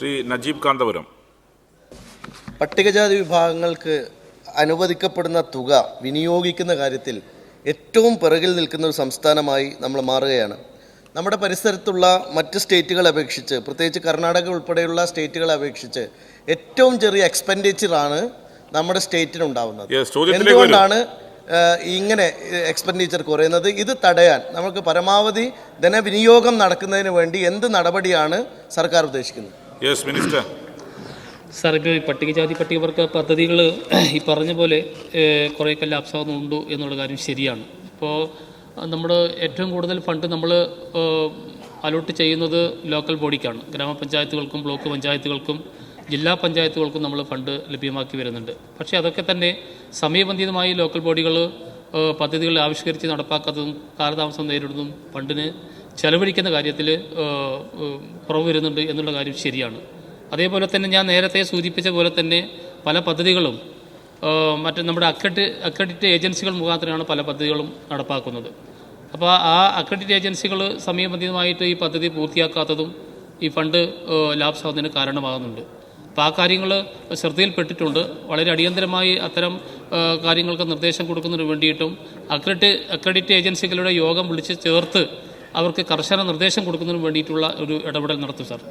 ശ്രീ നജീബ് കാന്തപുരം. പട്ടികജാതി വിഭാഗങ്ങൾക്ക് അനുവദിക്കപ്പെടുന്ന തുക വിനിയോഗിക്കുന്ന കാര്യത്തിൽ ഏറ്റവും പിറകിൽ നിൽക്കുന്ന ഒരു സംസ്ഥാനമായി നമ്മൾ മാറുകയാണ്. നമ്മുടെ പരിസരത്തുള്ള മറ്റ് സ്റ്റേറ്റുകളെ അപേക്ഷിച്ച് പ്രത്യേകിച്ച് കർണാടക ഉൾപ്പെടെയുള്ള സ്റ്റേറ്റുകളെ അപേക്ഷിച്ച് ഏറ്റവും ചെറിയ എക്സ്പെൻഡിച്ചറാണ് നമ്മുടെ സ്റ്റേറ്റിനുണ്ടാവുന്നത് എന്തുകൊണ്ടാണ് ഇങ്ങനെ എക്സ്പെൻഡിച്ചർ കുറയുന്നത്? ഇത് തടയാൻ നമുക്ക് പരമാവധി ധനവിനിയോഗം നടക്കുന്നതിന് വേണ്ടി എന്ത് നടപടിയാണ് സർക്കാർ ഉദ്ദേശിക്കുന്നത്? യെസ് മിനിസ്റ്റർ സാർ ഇപ്പോൾ ഈ പട്ടികജാതി പട്ടികവർഗ പദ്ധതികൾ ഈ പറഞ്ഞ പോലെ കുറേയൊക്കെ ലാപ്സാകുന്നുണ്ട് എന്നുള്ള കാര്യം ശരിയാണ്. ഇപ്പോൾ നമ്മൾ ഏറ്റവും കൂടുതൽ ഫണ്ട് നമ്മൾ അലോട്ട് ചെയ്യുന്നത് ലോക്കൽ ബോഡിക്കാണ്. ഗ്രാമപഞ്ചായത്തുകൾക്കും ബ്ലോക്ക് പഞ്ചായത്തുകൾക്കും ജില്ലാ പഞ്ചായത്തുകൾക്കും നമ്മൾ ഫണ്ട് ലഭ്യമാക്കി വരുന്നുണ്ട്. പക്ഷേ അതൊക്കെ തന്നെ സമയബന്ധിതമായി ലോക്കൽ ബോഡികൾ പദ്ധതികൾ ആവിഷ്കരിച്ച് നടപ്പാക്കാത്തതും കാലതാമസം നേരിടുന്നതും ഫണ്ടിന് ചെലവഴിക്കുന്ന കാര്യത്തിൽ കുറവ് വരുന്നുണ്ട് എന്നുള്ള കാര്യം ശരിയാണ്. അതേപോലെ തന്നെ ഞാൻ നേരത്തെ സൂചിപ്പിച്ച പോലെ തന്നെ പല പദ്ധതികളും മറ്റു നമ്മുടെ അക്രഡിറ്റ് അക്രഡിറ്റ് ഏജൻസികൾ മുഖാന്തരമാണ് പല പദ്ധതികളും നടപ്പാക്കുന്നത്. അപ്പോൾ ആ അക്രഡിറ്റ് ഏജൻസികൾ സമയബന്ധിതമായിട്ട് ഈ പദ്ധതി പൂർത്തിയാക്കാത്തതും ഈ ഫണ്ട് ലാപ്സ് ആവുന്നതിന് കാരണമാകുന്നുണ്ട്. അപ്പോൾ ആ കാര്യങ്ങൾ ശ്രദ്ധയിൽപ്പെട്ടിട്ടുണ്ട്. വളരെ അടിയന്തരമായി അത്തരം കാര്യങ്ങൾക്ക് നിർദ്ദേശം കൊടുക്കുന്നതിന് വേണ്ടിയിട്ടും അക്രഡിറ്റ് അക്രഡിറ്റ് ഏജൻസികളുടെ യോഗം വിളിച്ച് ചേർത്ത് അവർക്ക് കർശന നിർദ്ദേശം കൊടുക്കുന്നതിന് വേണ്ടിയിട്ടുള്ള ഒരു ഇടപെടൽ നടത്തും സാർ.